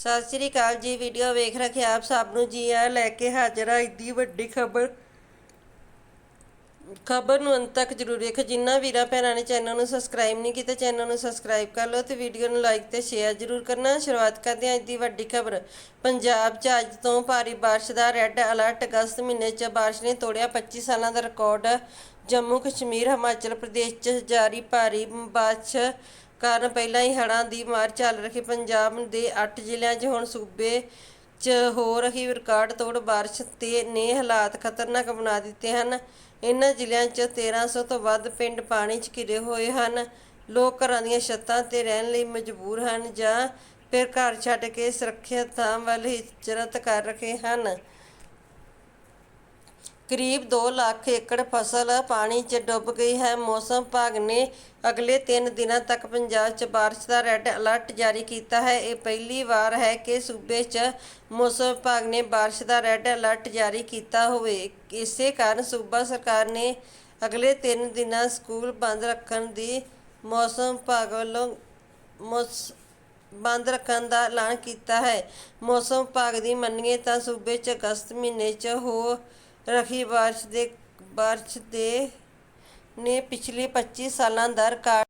ਸਤਿ ਸ੍ਰੀ ਅਕਾਲ ਜੀ ਵੀਡੀਓ ਵੇਖ ਰੱਖੇ ਆਪ ਸਭ ਨੂੰ ਜੀ ਆ ਲੈ ਕੇ ਹਾਜ਼ਰ ਆ ਇੱਡੀ ਵੱਡੀ ਖਬਰ। ਖਬਰ ਨੂੰ ਅੰਤ ਤੱਕ ਜ਼ਰੂਰ ਵੇਖੋ। ਜਿਨ੍ਹਾਂ ਵੀਰਾਂ ਭੈਣਾਂ ਨੇ ਚੈਨਲ ਨੂੰ ਸਬਸਕ੍ਰਾਈਬ ਨਹੀਂ ਕੀਤਾ ਚੈਨਲ ਨੂੰ ਸਬਸਕ੍ਰਾਈਬ ਕਰ ਲਓ ਤੇ ਵੀਡੀਓ ਨੂੰ ਲਾਈਕ ਤੇ ਸ਼ੇਅਰ ਜ਼ਰੂਰ ਕਰਨਾ। ਸ਼ੁਰੂਆਤ ਕਰਦੇ ਹਾਂ ਅੱਜ ਦੀ ਵੱਡੀ ਖਬਰ। ਪੰਜਾਬ 'ਚ ਅੱਜ ਤੋਂ ਭਾਰੀ ਬਾਰਿਸ਼ ਦਾ ਰੈੱਡ ਅਲਰਟ ਅਗਸਤ ਮਹੀਨੇ 'ਚ ਬਾਰਿਸ਼ ਨੇ ਤੋੜਿਆ 25 ਸਾਲਾਂ ਦਾ ਰਿਕਾਰਡ ਜੰਮੂ ਕਸ਼ਮੀਰ ਹਿਮਾਚਲ ਪ੍ਰਦੇਸ਼ 'ਚ ਜਾਰੀ ਭਾਰੀ ਬਾਰਿਸ਼। ਕਾਰਨ ਪਹਿਲਾਂ ਹੀ ਹੜ੍ਹਾਂ ਦੀ ਮਾਰ ਝੱਲ ਰਹੀ। ਪੰਜਾਬ ਦੇ 8 ਜ਼ਿਲ੍ਹਿਆਂ 'ਚ ਹੁਣ ਸੂਬੇ 'ਚ ਹੋ ਰਹੀ ਰਿਕਾਰਡ ਤੋੜ, ਬਾਰਿਸ਼ ਤੇ ਨੇ ਹਾਲਾਤ ਖਤਰਨਾਕ ਬਣਾ ਦਿੱਤੇ ਹਨ। ਇਨ੍ਹਾਂ ਜ਼ਿਲ੍ਹਿਆਂ 'ਚ 1300 ਤੋਂ ਵੱਧ ਪਿੰਡ ਪਾਣੀ 'ਚ ਘਿਰੇ ਹੋਏ ਹਨ। ਲੋਕ ਘਰਾਂ ਦੀਆਂ ਛੱਤਾਂ ਤੇ ਰਹਿਣ ਲਈ ਮਜਬੂਰ ਹਨ ਜਾਂ ਫਿਰ ਘਰ ਛੱਡ ਕੇ ਸੁਰੱਖਿਅਤ ਥਾਂ ਵੱਲ ਹਿਜਰਤ ਕਰ ਰਹੇ ਹਨ। ਕਰੀਬ 2 ਲੱਖ ਏਕੜ ਫਸਲ ਪਾਣੀ 'ਚ ਡੁੱਬ ਗਈ ਹੈ। ਮੌਸਮ ਵਿਭਾਗ ਨੇ ਅਗਲੇ 3 ਦਿਨਾਂ ਤੱਕ ਪੰਜਾਬ 'ਚ ਬਾਰਿਸ਼ ਦਾ ਰੈੱਡ ਅਲਰਟ ਜਾਰੀ ਕੀਤਾ ਹੈ। ਇਹ ਪਹਿਲੀ ਵਾਰ ਹੈ ਕਿ ਸੂਬੇ 'ਚ ਮੌਸਮ ਵਿਭਾਗ ਨੇ ਬਾਰਿਸ਼ ਦਾ ਰੈੱਡ ਅਲਰਟ ਜਾਰੀ ਕੀਤਾ ਹੋਵੇ। ਇਸੇ ਕਾਰਨ ਸੂਬਾ ਸਰਕਾਰ ਨੇ ਅਗਲੇ 3 ਦਿਨਾਂ ਸਕੂਲ ਬੰਦ ਰੱਖਣ ਦੀ ਮੌਸਮ ਵਿਭਾਗ ਵੱਲੋਂ ਮੌਸ, ਬੰਦ ਰੱਖਣ ਦਾ ਐਲਾਨ ਕੀਤਾ ਹੈ। ਮੌਸਮ ਵਿਭਾਗ ਦੀ ਮੰਨੀਏ ਤਾਂ ਸੂਬੇ 'ਚ ਅਗਸਤ ਮਹੀਨੇ 'ਚ ਹੋ ਰਫ਼ੀ ਬਾਰਸ਼ ਦੇ ਬਾਰਸ਼ ਦੇ ਨੇ ਪਿਛਲੇ 25 ਸਾਲਾਂ ਦਾ ਰਿਕਾਰਡ